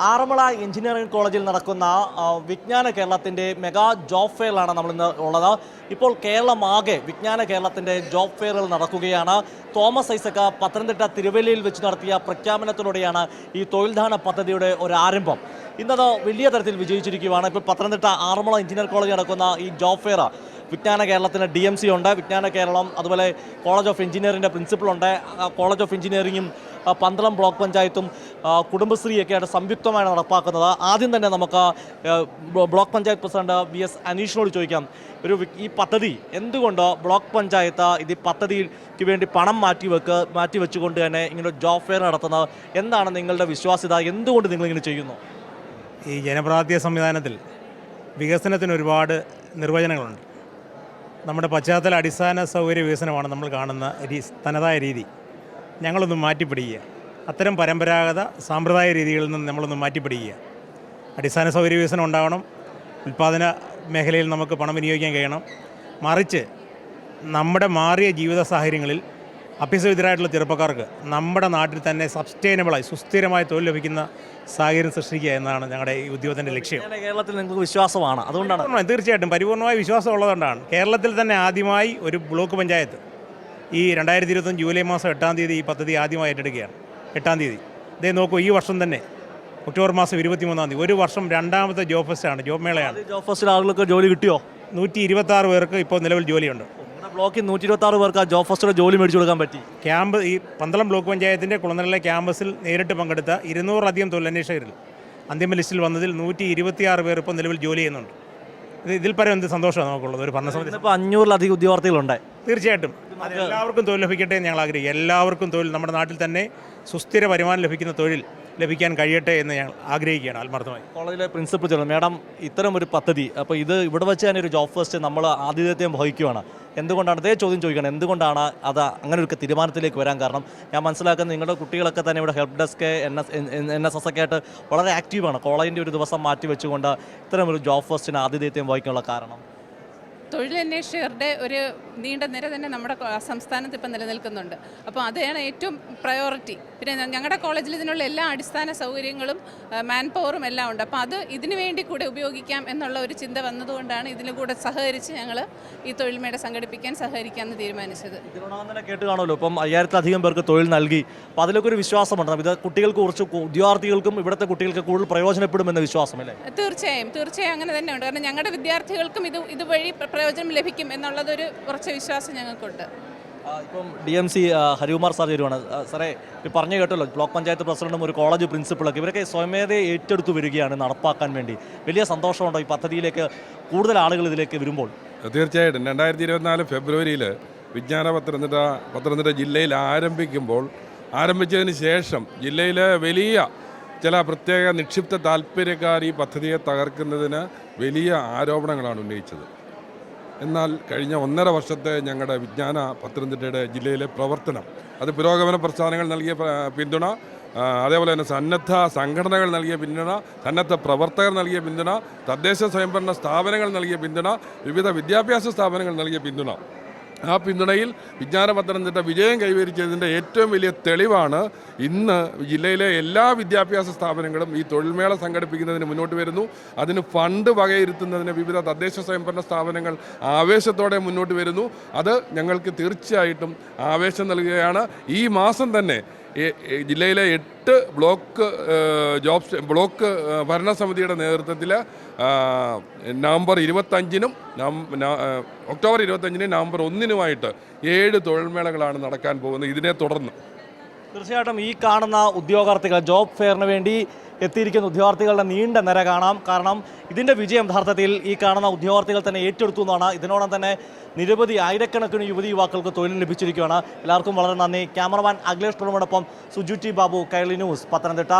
Aranmula engineering കോളേജിൽ നടക്കുന്ന വിജ്ഞാന കേരളത്തിന്റെ മെഗാ ജോബ് ഫെയറിലാണ് നമ്മൾ ഇന്ന് ഉള്ളത്. ഇപ്പോൾ കേരളമാകെ വിജ്ഞാന കേരളത്തിന്റെ ജോബ് ഫെയറിൽ നടക്കുകയാണ്. തോമസ് ഐസക്ക പത്തനംതിട്ട തിരുവല്ലയിൽ വെച്ച് നടത്തിയ പ്രഖ്യാപനത്തിലൂടെയാണ് ഈ തൊഴിൽദാന പദ്ധതിയുടെ ഒരു ആരംഭം. ഇന്നത് വലിയ തരത്തിൽ വിജയിച്ചിരിക്കുകയാണ് ഇപ്പോൾ പത്തനംതിട്ട ആറന്മുള എഞ്ചിനീയർ കോളേജ് നടക്കുന്ന ഈ ജോബ് ഫെയർ വിജ്ഞാന കേരളത്തിന് ഡി എം സി ഉണ്ട് വിജ്ഞാന കേരളം അതുപോലെ കോളേജ് ഓഫ് എഞ്ചിനീയറിന്റെ പ്രിൻസിപ്പളുണ്ട്. കോളേജ് ഓഫ് എഞ്ചിനീയറിംഗും പന്തളം ബ്ലോക്ക് പഞ്ചായത്തും ആ, കുടുംബശ്രീയൊക്കെയായിട്ട് സംയുക്തമാണ് നടപ്പാക്കുന്നത്. ആദ്യം തന്നെ നമുക്ക് block panchayat president V S അനീഷിനോട് ചോദിക്കാം. ഒരു ഈ പദ്ധതി എന്തുകൊണ്ട് ബ്ലോക്ക് പഞ്ചായത്ത് ഇത് പദ്ധതിക്ക് വേണ്ടി പണം മാറ്റി വെക്ക് മാറ്റി വെച്ചുകൊണ്ട് തന്നെ ഇങ്ങനെ ജോബ് ഫെയർ നടത്തുന്നത്? എന്താണ് നിങ്ങളുടെ വിശ്വാസ്യത? എന്തുകൊണ്ട് നിങ്ങളിങ്ങനെ ചെയ്യുന്നു? ഈ ജനപ്രാതിയ സംവിധാനത്തിൽ വികസനത്തിന് ഒരുപാട് നിർവചനങ്ങളുണ്ട്. നമ്മുടെ പശ്ചാത്തല അടിസ്ഥാന സൗകര്യ വികസനമാണ് നമ്മൾ കാണുന്ന തനതായ രീതി. ഞങ്ങളൊന്ന് മാറ്റിപ്പിടിക്കുക. അത്തരം പരമ്പരാഗത സാമ്പ്രദായ രീതികളിൽ നിന്ന് നമ്മളൊന്ന് മാറ്റിപ്പിടിക്കുക. അടിസ്ഥാന സൗകര്യ വികസനം ഉണ്ടാവണം. ഉൽപ്പാദന മേഖലയിൽ നമുക്ക് പണം വിനിയോഗിക്കാൻ കഴിയണം. മറിച്ച് നമ്മുടെ മാറിയ ജീവിത സാഹചര്യങ്ങളിൽ അഭ്യസവിധരായിട്ടുള്ള ചെറുപ്പക്കാർക്ക് നമ്മുടെ നാട്ടിൽ തന്നെ സബ്സ്റ്റൈനബിളായി സുസ്ഥിരമായി തൊഴിൽ ലഭിക്കുന്ന സാഹചര്യം സൃഷ്ടിക്കുക എന്നാണ് ഞങ്ങളുടെ ഈ ഉദ്യോഗത്തിന്റെ ലക്ഷ്യം. കേരളത്തിൽ നിങ്ങൾക്ക് വിശ്വാസമാണ്. അതുകൊണ്ടാണ്. തീർച്ചയായിട്ടും. പരിപൂർണമായ വിശ്വാസം ഉള്ളതുകൊണ്ടാണ്. കേരളത്തിൽ തന്നെ ആദ്യമായി ഒരു ബ്ലോക്ക് പഞ്ചായത്ത് ഈ രണ്ടായിരത്തി ഇരുപത്തൊന്ന് ജൂലൈ മാസം എട്ടാം തീയതി ഈ പദ്ധതി ആദ്യമായി ഏറ്റെടുക്കുകയാണ് എട്ടാം തീയതി. ഇതേ നോക്കൂ ഈ വർഷം തന്നെ ഒക്ടോബർ മാസം ഇരുപത്തിമൂന്നാം തീയതി ഒരു വർഷം രണ്ടാമത്തെ ജോബ് ഫെസ്റ്റാണ് ജോബ് മേളയാണ്. ജോബ് ഫെസ്റ്റിൽ ആളുകൾക്ക് ജോലി കിട്ടിയോ? നൂറ്റി ഇരുപത്താറ് പേർക്ക് ഇപ്പോൾ നിലവിൽ ജോലിയുണ്ട്. ബ്ലോക്കിൽ നൂറ്റി ഇരുപത്താറ് പേർക്ക് ആ ജോബ് ഫെസ്റ്റിലെ ജോലി മേടിച്ചു കൊടുക്കാൻ പറ്റി. ക്യാമ്പ് ഈ പന്തളം ബ്ലോക്ക് പഞ്ചായത്തിന്റെ കുളനിലെ ക്യാമ്പസിൽ നേരിട്ട് പങ്കെടുത്ത ഇരുന്നൂറധികം തൊഴിലന്വേഷകരിൽ അന്തിമ ലിസ്റ്റിൽ വന്നതിൽ നൂറ്റി ഇരുപത്തിയാറ് പേർ ഇപ്പോൾ നിലവിൽ ജോലി ചെയ്യുന്നുണ്ട്. ഇത് ഇതിൽ പരം എന്ത് സന്തോഷമാണ് നമുക്കുള്ളത്? ഒരു ഭരണസമിതി ഇപ്പോൾ അഞ്ഞൂറിലധികം ഉദ്യോഗാർത്ഥികളുണ്ട് തീർച്ചയായിട്ടും. അത്. എല്ലാവർക്കും തൊഴിൽ ലഭിക്കട്ടെ എന്ന് ഞങ്ങൾ ആഗ്രഹിക്കും എല്ലാവർക്കും തൊഴിൽ നമ്മുടെ നാട്ടിൽ തന്നെ സുസ്ഥിര വരുമാനം ലഭിക്കുന്ന തൊഴിൽ ലഭിക്കാൻ കഴിയട്ടെ എന്ന് ഞങ്ങൾ ആഗ്രഹിക്കുകയാണ് ആത്മാർത്ഥമായി. കോളേജിലെ പ്രിൻസിപ്പൽ ചേർന്നു മാഡം ഇത്തരം ഒരു പദ്ധതി അപ്പോൾ ഇത് ഇവിടെ വെച്ച് തന്നെ ഒരു ജോബ് ഫസ്റ്റ് നമ്മൾ ആതിഥ്യത്വം വഹിക്കുകയാണ് എന്തുകൊണ്ടാണ്? അതേ ചോദ്യം ചോദിക്കണം എന്തുകൊണ്ടാണ് അത് അങ്ങനെ ഒരു തീരുമാനത്തിലേക്ക് വരാൻ കാരണം? ഞാൻ മനസ്സിലാക്കുന്നത് നിങ്ങളുടെ കുട്ടികളൊക്കെ തന്നെ ഇവിടെ help desk N S N S S ഒക്കെ ആയിട്ട് വളരെ ആക്റ്റീവാണ് കോളേജിന്റെ ഒരു ദിവസം മാറ്റി വെച്ചുകൊണ്ട് ഇത്തരം ഒരു ജോബ് ഫസ്റ്റിന് ആതിഥ്യത്വം വഹിക്കാനുള്ള കാരണം? തൊഴിലന്വേഷകരുടെ ഒരു നീണ്ട നിര തന്നെ നമ്മുടെ സംസ്ഥാനത്ത് ഇപ്പം നിലനിൽക്കുന്നുണ്ട്. അപ്പോൾ അതാണ് ഏറ്റവും പ്രയോറിറ്റി പിന്നെ ഞങ്ങളുടെ കോളേജിൽ ഇതിനുള്ള എല്ലാ അടിസ്ഥാന സൗകര്യങ്ങളും മാൻ പവറും എല്ലാം ഉണ്ട്. അപ്പോൾ അത് ഇതിനു വേണ്ടി കൂടെ ഉപയോഗിക്കാം എന്നുള്ള ഒരു ചിന്ത വന്നതുകൊണ്ടാണ് ഇതിന് കൂടെ സഹകരിച്ച് ഞങ്ങൾ ഈ തൊഴിൽമേട സംഘടിപ്പിക്കാൻ സഹകരിക്കാമെന്ന് തീരുമാനിച്ചത്. കേട്ട് കാണുമല്ലോ. ഇപ്പം അയ്യായിരത്തിലധികം പേർക്ക് തൊഴിൽ നൽകി. അപ്പോൾ അതിലൊക്കെ ഒരു വിശ്വാസമുണ്ട്. ഇത് കുട്ടികൾക്ക് കുറച്ച് ഉദ്യോഗാർത്ഥികൾക്കും ഇവിടുത്തെ കുട്ടികൾക്ക് കൂടുതൽ പ്രയോജനപ്പെടുമെന്ന വിശ്വാസമല്ലേ തീർച്ചയായും തീർച്ചയായും അങ്ങനെ തന്നെയുണ്ട്. കാരണം ഞങ്ങളുടെ വിദ്യാർത്ഥികൾക്കും ഇത് ഇതുവഴി പ്രയോജനം ലഭിക്കും എന്നുള്ളതൊരു ഉറച്ച വിശ്വാസം ഞങ്ങൾക്കുണ്ട്. ഇപ്പം D M C Harikumar sir ചേരുവാണ്. ആ, സാറേ പറഞ്ഞു കേട്ടല്ലോ ബ്ലോക്ക് പഞ്ചായത്ത് പ്രസിഡന്റും ഒരു കോളേജ് പ്രിൻസിപ്പളൊക്കെ ഇവരൊക്കെ സ്വയമേധയെ ഏറ്റെടുത്ത് വരികയാണ് നടപ്പാക്കാൻ വേണ്ടി. വലിയ സന്തോഷമുണ്ടോ ഈ പദ്ധതിയിലേക്ക് കൂടുതൽ ആളുകൾ ഇതിലേക്ക് വരുമ്പോൾ? തീർച്ചയായിട്ടും. രണ്ടായിരത്തി ഇരുപത്തിനാല് ഫെബ്രുവരിയിൽ വിജ്ഞാന പത്തനംതിട്ട പത്തനംതിട്ട ജില്ലയിൽ ആരംഭിക്കുമ്പോൾ ആരംഭിച്ചതിന് ശേഷം ജില്ലയിലെ വലിയ ചില പ്രത്യേക നിക്ഷിപ്ത താല്പര്യക്കാർ ഈ പദ്ധതിയെ തകർക്കുന്നതിന് വലിയ ആരോപണങ്ങളാണ് ഉന്നയിച്ചത്. എന്നാൽ കഴിഞ്ഞ ഒന്നര വർഷത്തെ ഞങ്ങളുടെ വിജ്ഞാന പത്തനംതിട്ടയുടെ ജില്ലയിലെ പ്രവർത്തനം. അത് പുരോഗമന പ്രസ്ഥാനങ്ങൾ നൽകിയ പിന്തുണ അതേപോലെ തന്നെ സന്നദ്ധ സംഘടനകൾ നൽകിയ പിന്തുണ സന്നദ്ധ പ്രവർത്തകർ നൽകിയ പിന്തുണ തദ്ദേശ സ്വയംഭരണ സ്ഥാപനങ്ങൾ നൽകിയ പിന്തുണ വിവിധ വിദ്യാഭ്യാസ സ്ഥാപനങ്ങൾ നൽകിയ പിന്തുണ. ആ പിന്തുണയിൽ വിജ്ഞാന പത്തനംതിട്ട വിജയം കൈവരിച്ചതിന്റെ ഏറ്റവും വലിയ തെളിവാണ് ഇന്ന് ജില്ലയിലെ എല്ലാ വിദ്യാഭ്യാസ സ്ഥാപനങ്ങളും ഈ തൊഴിൽമേള സംഘടിപ്പിക്കുന്നതിന് മുന്നോട്ട് വരുന്നു. അതിന് ഫണ്ട് വകയിരുത്തുന്നതിന് വിവിധ തദ്ദേശ സ്വയംഭരണ സ്ഥാപനങ്ങൾ ആവേശത്തോടെ മുന്നോട്ട് വരുന്നു. അത് ഞങ്ങൾക്ക് തീർച്ചയായിട്ടും ആവേശം നൽകുകയാണ്. ഈ മാസം തന്നെ ജില്ലയിലെ എട്ട് ബ്ലോക്ക് ജോബ് ബ്ലോക്ക് ഭരണസമിതിയുടെ നേതൃത്വത്തിൽ നവംബർ ഇരുപത്തഞ്ചിനും ഒക്ടോബർ ഇരുപത്തഞ്ചിനും നവംബർ ഒന്നിനുമായിട്ട് ഏഴ് തൊഴിൽമേളകളാണ് നടക്കാൻ പോകുന്നത്. ഇതിനെ തുടർന്ന് തീർച്ചയായിട്ടും ഈ കാണുന്ന ഉദ്യോഗാർത്ഥികൾ ജോബ് ഫെയറിന് വേണ്ടി എത്തിയിരിക്കുന്ന ഉദ്യോഗാർത്ഥികളുടെ നീണ്ട നിര കാണാം. കാരണം ഇതിന്റെ വിജയം യഥാർത്ഥത്തിൽ ഈ കാണുന്ന ഉദ്യോഗാർത്ഥികൾ തന്നെ ഏറ്റെടുത്തു എന്നാണ്. ഇതിനോടൊപ്പം തന്നെ നിരവധി ആയിരക്കണക്കിന് യുവതി യുവാക്കൾക്ക് തൊഴിൽ ലഭിച്ചിരിക്കുകയാണ്. എല്ലാവർക്കും വളരെ നന്ദി. ക്യാമറമാൻ അഖിലേഷ് ടോളമോടൊപ്പം സുജു ടി ബാബു കൈളി ന്യൂസ് പത്തനംതിട്ട.